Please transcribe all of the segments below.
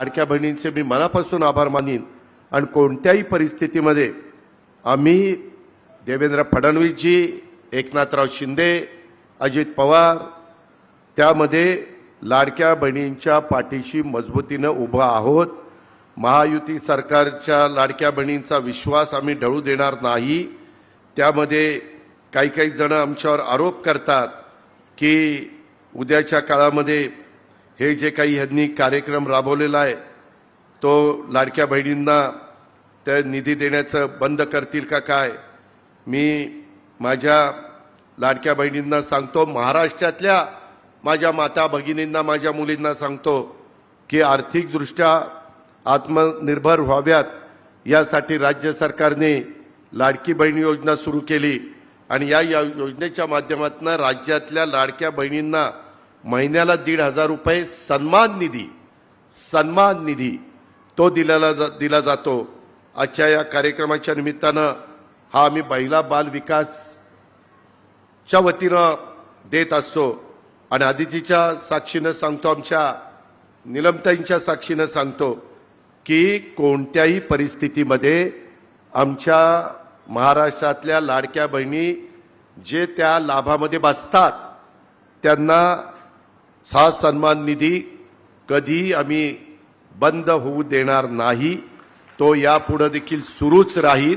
लाडक्या बहिणींचे मी मनापासून आभार मानीन. आणि कोणत्याही परिस्थितीमध्ये आम्ही देवेंद्र फडणवीसजी एकनाथराव शिंदे अजित पवार त्यामध्ये लाडक्या बहिणींच्या पाठीशी मजबूतीनं उभं आहोत. महायुती सरकारच्या लाडक्या बहिणींचा विश्वास आम्ही ढळू देणार नाही. त्यामध्ये काही काही जण आमच्यावर आरोप करतात की उद्याच्या काळामध्ये हे जे काही ह्यांनी कार्यक्रम राबवलेला आहे तो लाडक्या बहिणींना त्या निधी देण्याचं बंद करतील का काय मी माझ्या लाडक्या बहिणींना सांगतो महाराष्ट्रातल्या माझ्या माता भगिनींना माझ्या मुलींना सांगतो की आर्थिकदृष्ट्या आत्मनिर्भर व्हाव्यात. यासाठी राज्य सरकारने लाडकी बहीण योजना सुरू केली आणि या या योजनेच्या माध्यमातून राज्यातल्या लाडक्या बहिणींना महिन्याला दीड हजार रुपये सन्मान निधी सन्मान निधी तो दिलेला जा दिला जातो. आजच्या या कार्यक्रमाच्या निमित्तानं हा आम्ही महिला बाल विकासच्या वतीनं देत असतो. आणि आदितीच्या साक्षीनं सांगतो आमच्या निलमताईंच्या साक्षीनं सांगतो की कोणत्याही परिस्थितीमध्ये आमच्या महाराष्ट्रातल्या लाडक्या बहिणी जे त्या लाभामध्ये बसतात त्यांना हा सन्मान निधी कधी आम्ही बंद होऊ देणार नाही. तो यापुढे देखील सुरूच राहील.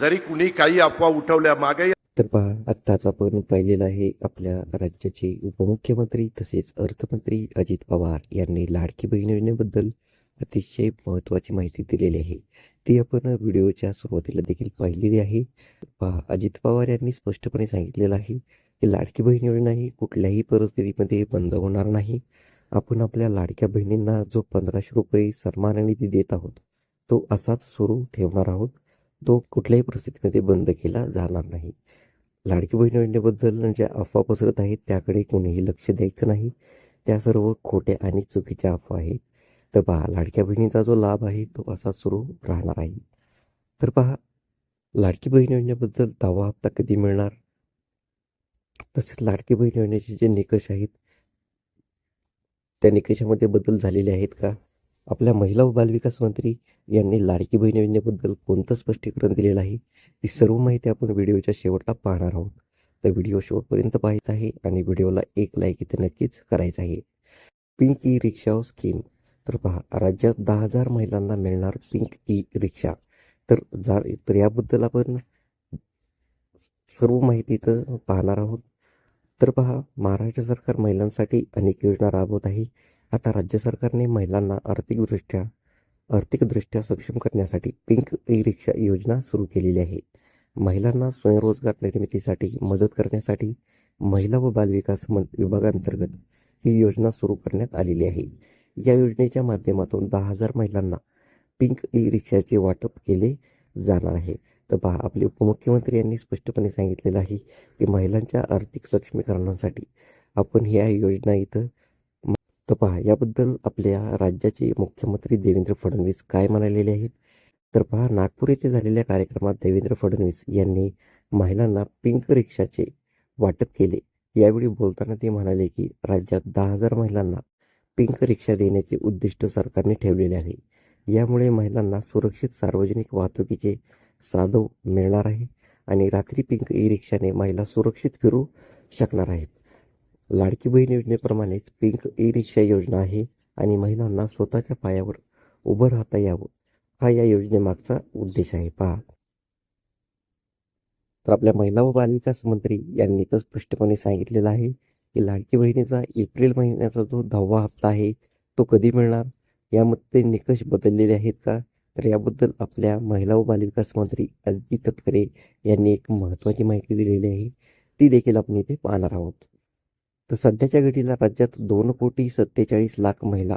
जरी कुणी काही अफवा उठवल्या मागे तर पहा आत्ताच आपण पाहिलेलं आहे आपल्या राज्याचे उपमुख्यमंत्री तसेच अर्थमंत्री अजित पवार यांनी लाडकी बहीण योजनेबद्दल अतिशय महत्त्वाची माहिती दिलेली आहे. ती आपण व्हिडिओच्या सुरुवातीला देखील पाहिलेली आहे. पहा अजित पवार यांनी स्पष्टपणे सांगितलेलं आहे की लाडकी बहीण योजना कुठल्याही परिस्थितीमध्ये बंद होणार नाही. आपण आपल्या लाडक्या बहिणींना जो पंधराशे रुपये सन्मान निधी देत आहोत तो असाच सुरू ठेवणार आहोत. तो कुठल्याही परिस्थितीमध्ये बंद केला जाणार नाही. लाडकी बहीण योजनेबद्दल ज्या अफवा पसरत आहेत त्याकडे कोणीही लक्ष द्यायचं नाही. त्या सर्व खोट्या आणि चुकीच्या अफवा आहेत. तर पहा लाडक्या बहिणीचा जो लाभ आहे तो असा सुरू राहणार आहे. तर पहा लाडकी बहीण योजनेबद्दल दावा हप्ता कधी मिळणार? तसेच लाडकी बहीण योजनेचे जे निकष आहेत त्या निकषामध्ये बदल झालेले आहेत का? आपल्या महिला व बालविकास मंत्री यांनी लाडकी बहीण योजनेबद्दल कोणतं स्पष्टीकरण दिलेलं आहे? ती सर्व माहिती आपण व्हिडिओच्या शेवटला पाहणार आहोत. तर व्हिडिओ शेवटपर्यंत पाहायचा आहे आणि व्हिडिओला एक लाईक इथे नक्कीच करायचं आहे. Pink E rickshaw scheme. तर पहा राज्यात दहा हजार महिलांना मिळणार पिंक ई रिक्षा. तर जा तर याबद्दल आपण सर्व माहिती इथं पाहणार आहोत. तर पहा महाराष्ट्र सरकार महिलांसाठी अनेक योजना राबवत आहे. आता राज्य सरकारने महिलांना आर्थिकदृष्ट्या आर्थिकदृष्ट्या सक्षम करण्यासाठी पिंक ई रिक्षा योजना सुरू केलेली आहे. महिलांना स्वयंरोजगार निर्मितीसाठी मदत करण्यासाठी महिला व बालविकास विभागांतर्गत ही योजना सुरू करण्यात आलेली आहे. या योजनेच्या माध्यमातून दहा हजार महिलांना पिंक ई रिक्षाचे वाटप केले जाणार आहे. तर पहा आपले उपमुख्यमंत्री यांनी स्पष्टपणे सांगितलेलं आहे की महिलांच्या आर्थिक सक्षमीकरणासाठी आपण ह्या योजना इथं तर पहा याबद्दल आपल्या राज्याचे मुख्यमंत्री देवेंद्र फडणवीस काय म्हणालेले आहेत? तर पहा नागपूर येथे झालेल्या कार्यक्रमात देवेंद्र फडणवीस यांनी महिलांना पिंक रिक्षाचे वाटप केले. यावेळी बोलताना ते म्हणाले की राज्यात दहा हजार महिलांना पिंक रिक्षा देण्याचे उद्दिष्ट सरकारने ठेवलेले आहे. यामुळे महिलांना सुरक्षित सार्वजनिक वाहतुकीचे साधव मिळणार आहे आणि रात्री पिंक ई रिक्षाने महिला सुरक्षित फिरू शकणार आहेत. लाडकी बहीण योजनेप्रमाणेच पिंक ई रिक्षा योजना आहे आणि महिलांना स्वतःच्या पायावर उभं राहता यावं. हा या योजनेमागचा उद्देश आहे. पहा. तर आपल्या महिला व बालविकास मंत्री यांनी तर स्पष्टपणे सांगितलेलं आहे की लाडकी बहिणीचा एप्रिल महिन्याचा जो दहावा हप्ता आहे तो कधी मिळणार? यामध्ये निकष बदललेले आहेत का? तर याबद्दल आपल्या महिला व बालविकास मंत्री अदिती तटकरे यांनी एक महत्त्वाची माहिती दिलेली आहे. ती देखील आपण इथे पाहणार आहोत. तर सध्याच्या घडीला राज्यात दोन कोटी सत्तेचाळीस लाख महिला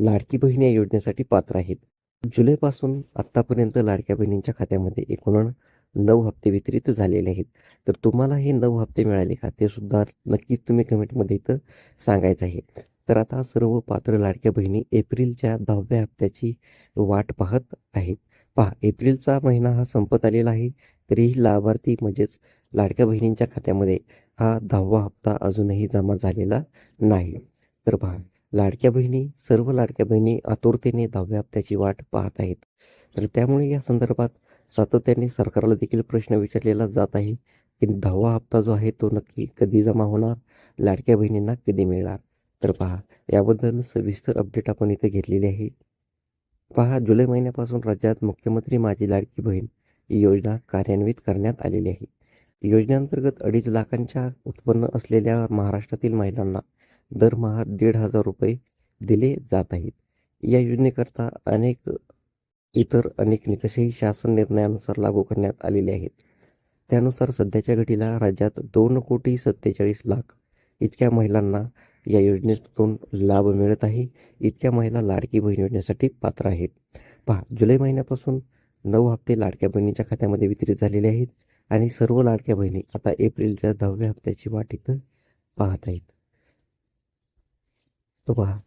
लाडकी बहीण या योजनेसाठी पात्र आहेत. जुलैपासून आत्तापर्यंत लाडक्या बहिणींच्या खात्यामध्ये एकूण नऊ हप्ते वितरित झालेले आहेत. तर तुम्हाला हे नऊ हप्ते मिळाले का? ते सुद्धा नक्कीच तुम्ही कमेंटमध्ये इथं सांगायचं आहे. तर आता सर्व पात्र लाडक्या बहिणी एप्रिलच्या दहाव्या हप्त्याची वाट पाहत आहेत. पहा एप्रिलचा महिना हा संपत आलेला आहे तरीही लाभार्थी म्हणजेच लाडक्या बहिणींच्या खात्यामध्ये हा दहावा हप्ता अजूनही जमा झालेला नाही. तर पहा लाडक्या बहिणी सर्व लाडक्या बहिणी आतुरतेने दहाव्या हप्त्याची वाट पाहत आहेत. तर त्यामुळे या संदर्भात सातत्याने सरकारला देखील प्रश्न विचारलेला जात आहे की दहावा हप्ता जो आहे तो नक्की कधी जमा होणार? लाडक्या बहिणींना कधी मिळणार? तर पहा याबद्दल सविस्तर अपडेट आपण इथे घेतलेली आहे. पहा जुलै महिन्यापासून राज्यात मुख्यमंत्री माझी लाडकी बहीण ही योजना कार्यान्वित करण्यात आलेली आहे. योजनेअंतर्गत अडीच लाखांच्या उत्पन्न असलेल्या महाराष्ट्रातील महिलांना दरमहा दीड हजार रुपये दिले जात आहेत. या योजनेकरता अनेक इतर अनेक निकषही शासन निर्णयानुसार लागू करण्यात आलेले आहेत. त्यानुसार सध्याच्या घडीला राज्यात दोन कोटी सत्तेचाळीस लाख इतक्या महिलांना या योजनेतून लाभ मिळत आहे. इतक्या महिला लाडकी बहीण योजनेसाठी पात्र आहेत. पहा जुलै महिन्यापासून नऊ हप्ते लाडक्या बहिणीच्या खात्यामध्ये वितरित झालेले आहेत आणि सर्व लाडक्या बहिणी आता एप्रिलच्या दहाव्या हप्त्याची वाट इथं पाहत आहेत. तर पहा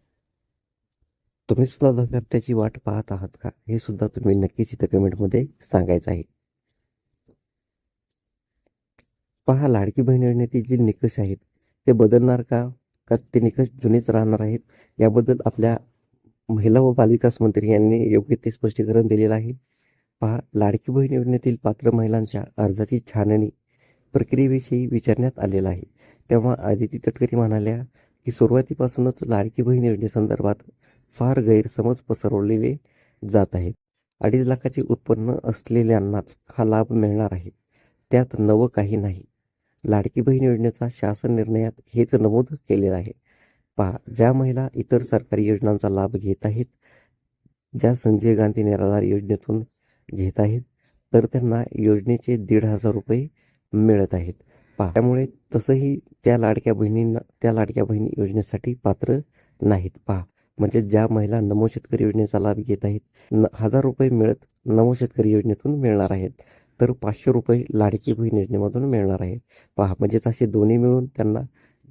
तुम्ही सुद्धा दहाव्या हप्त्याची वाट पाहत आहात का? हे सुद्धा तुम्ही नक्कीच इथं कमेंटमध्ये सांगायचं आहे. पहा लाडकी बहीण योजनेतील जे निकष आहेत ते बदलणार का? का ते निकष जुनेच राहणार आहेत? याबद्दल आपल्या महिला व बालविकास मंत्री यांनी योग्य ते स्पष्टीकरण दिलेलं आहे. पहा लाडकी बहीण योजनेतील पात्र महिलांच्या अर्जाची छाननी प्रक्रियेविषयी विचारण्यात आलेलं आहे. तेव्हा आदिती तटकरी म्हणाल्या की सुरुवातीपासूनच लाडकी बहीण योजनेसंदर्भात फार गैरसमज पसरवलेले जात आहेत. अडीच लाखाचे उत्पन्न असलेल्यांनाच हा लाभ मिळणार आहे. त्यात नवं काही नाही. लाडकी बहीण योजनेचा शासन निर्णयात हेच नमूद केलेलं आहे. पहा ज्या महिला इतर सरकारी योजनांचा लाभ घेत आहेत ज्या संजय गांधी निराधार योजनेतून घेत आहेत तर त्यांना योजनेचे दीड हजार रुपये मिळत आहेत. पहा त्यामुळे तसंही त्या लाडक्या बहिणींना त्या लाडक्या बहिणी योजनेसाठी पात्र नाहीत. पहा म्हणजे ज्या महिला नमो शेतकरी योजनेचा लाभ घेत आहेत न हजार रुपये मिळत नमो शेतकरी योजनेतून मिळणार आहेत. तर पाचशे रुपये लाडकी बहीण योजनेमधून मिळणार आहेत. पहा म्हणजेच असे दोन्ही मिळून त्यांना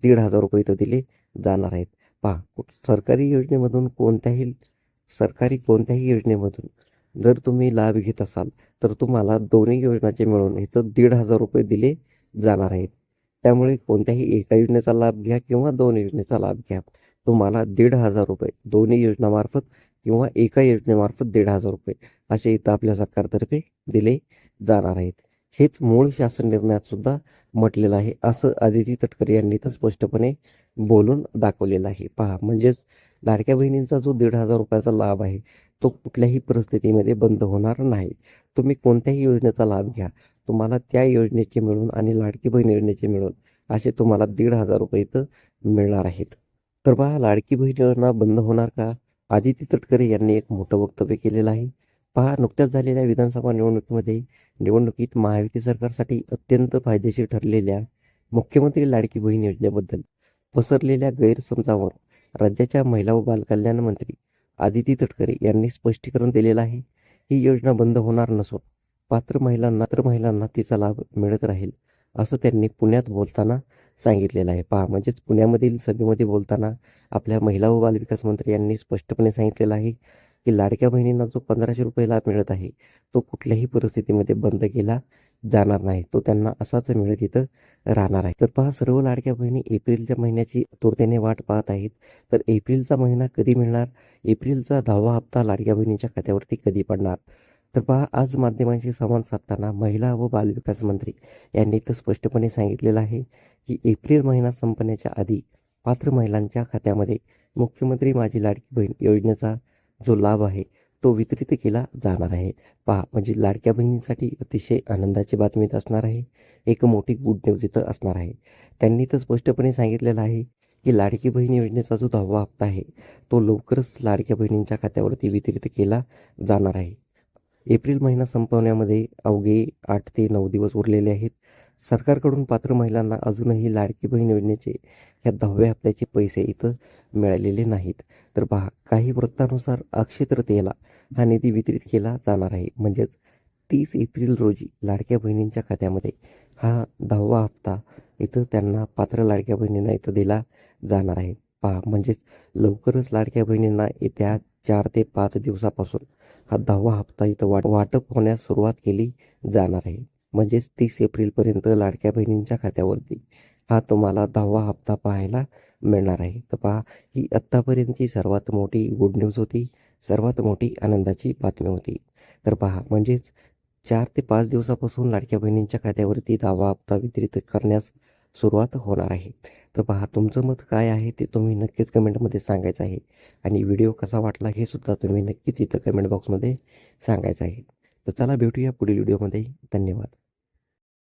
दीड हजार रुपये इथं दिले जाणार आहेत. पहा सरकारी योजनेमधून कोणत्याही सरकारी कोणत्याही योजनेमधून जर तुम्ही लाभ घेत असाल तर तुम्हाला दोन्ही योजनाचे मिळून इथं दीड हजार रुपये दिले जाणार आहेत. त्यामुळे कोणत्याही एका योजनेचा लाभ घ्या किंवा दोन योजनेचा लाभ घ्या. तुम्हाला दीड हजार रुपये दोन्ही योजनामार्फत किंवा एका योजनेमार्फत दीड हजार रुपये असे इथं आपल्या सरकारतर्फे दिले जाणार आहेत. हेच मूळ शासन निर्णयात सुद्धा म्हटलेलं आहे असं आदिती तटकरे यांनी तर स्पष्टपणे बोलून दाखवलेलं आहे. पहा म्हणजेच लाडक्या बहिणींचा जो दीड हजार रुपयाचा लाभ आहे तो कुठल्याही परिस्थितीमध्ये बंद होणार नाही. तुम्ही कोणत्याही योजनेचा लाभ घ्या. तुम्हाला त्या योजनेचे मिळून आणि लाडकी बहीण योजनेचे मिळून असे तुम्हाला दीड हजार रुपये इथं मिळणार आहेत. तर पहा लाडकी बहीण योजना बंद होणार का? आदिती तटकरे यांनी एक मोठं वक्तव्य केलेलं आहे. पहा नुकत्याच झालेल्या विधानसभा निवडणुकीमध्ये निवडणुकीत महायुती सरकारसाठी अत्यंत फायदेशीर ठरलेल्या मुख्यमंत्री लाडकी बहीण योजनेबद्दल पसरलेल्या गैरसमजावर राज्याच्या महिला व बालकल्याण मंत्री आदिती तटकरे यांनी स्पष्टीकरण दिलेलं आहे. ही योजना बंद होणार नसून पात्र महिलांना तर महिलांना तिचा लाभ मिळत राहील असं त्यांनी पुण्यात बोलताना सांगितलेलं आहे. पहा म्हणजेच पुण्यामधील सभेमध्ये बोलताना आपल्या महिला व बालविकास मंत्री यांनी स्पष्टपणे सांगितलेलं आहे की लाडक्या बहिणींना जो पंधराशे रुपये लाभ मिळत आहे तो कुठल्याही परिस्थितीमध्ये बंद केला जाणार नाही. तो त्यांना असाच मिळत इथं राहणार आहे. तर पहा सर्व लाडक्या बहिणी एप्रिलच्या महिन्याची आतुरतेने वाट पाहत आहेत. तर एप्रिलचा महिना कधी मिळणार? एप्रिलचा दहावा हप्ता लाडक्या बहिणींच्या खात्यावरती कधी पडणार? तर पहा आज माध्यमांशी संवाद साधताना महिला व बालविकास मंत्री यांनी तर स्पष्टपणे सांगितलेलं आहे की एप्रिल महिना संपण्याच्या आधी पात्र महिलांच्या खात्यामध्ये मुख्यमंत्री माझी लाडकी बहीण योजनेचा जो लाभ आहे तो वितरित केला जाणार आहे. पहा म्हणजे लाडक्या बहिणींसाठी अतिशय आनंदाची बातमी असणार आहे. एक मोठी गुड न्यूज इथं असणार आहे. त्यांनी तर स्पष्टपणे सांगितलेलं आहे की लाडकी बहीण योजनेचा जो दहावा हप्ता आहे तो लवकरच लाडक्या बहिणींच्या खात्यावरती वितरित केला जाणार आहे. एप्रिल महिना संपवण्यामध्ये अवघे आठ ते नऊ दिवस उरलेले आहेत. सरकारकडून पात्र महिलांना अजूनही लाडकी बहीण योजनेचे ह्या दहाव्या हप्त्याचे पैसे इथं मिळालेले नाहीत. तर पहा काही वृत्तानुसार अक्षय तृतीयेला हा निधी वितरित केला जाणार आहे. म्हणजेच तीस एप्रिल रोजी लाडक्या बहिणींच्या खात्यामध्ये हा दहावा हप्ता इथं त्यांना पात्र लाडक्या बहिणींना इथं दिला जाणार आहे. पहा म्हणजेच लवकरच लाडक्या बहिणींना येत्या चार ते पाच दिवसापासून हा दहावा हप्ता इथं वाट वाटप होण्यास सुरुवात केली जाणार आहे. म्हणजेच तीस एप्रिलपर्यंत लाडक्या बहिणींच्या खात्यावरती हा तुम्हाला दहावा हप्ता पाहायला मिळणार आहे. तर पहा ही आत्तापर्यंतची सर्वात मोठी गुड न्यूज होती सर्वात मोठी आनंदाची बातमी होती. तर पहा म्हणजेच चार ते पाच दिवसापासून लाडक्या बहिणींच्या खात्यावरती दहावा हप्ता वितरित करण्यास सुरुवात होणार आहे. तर पहा तुमचं मत काय आहे ते तुम्ही नक्कीच कमेंटमध्ये सांगायचं आहे. आणि व्हिडिओ कसा वाटला हे सुद्धा तुम्ही नक्कीच इथं कमेंट बॉक्समध्ये सांगायचं आहे. तर चला भेटूया पुढील व्हिडिओमध्ये. धन्यवाद.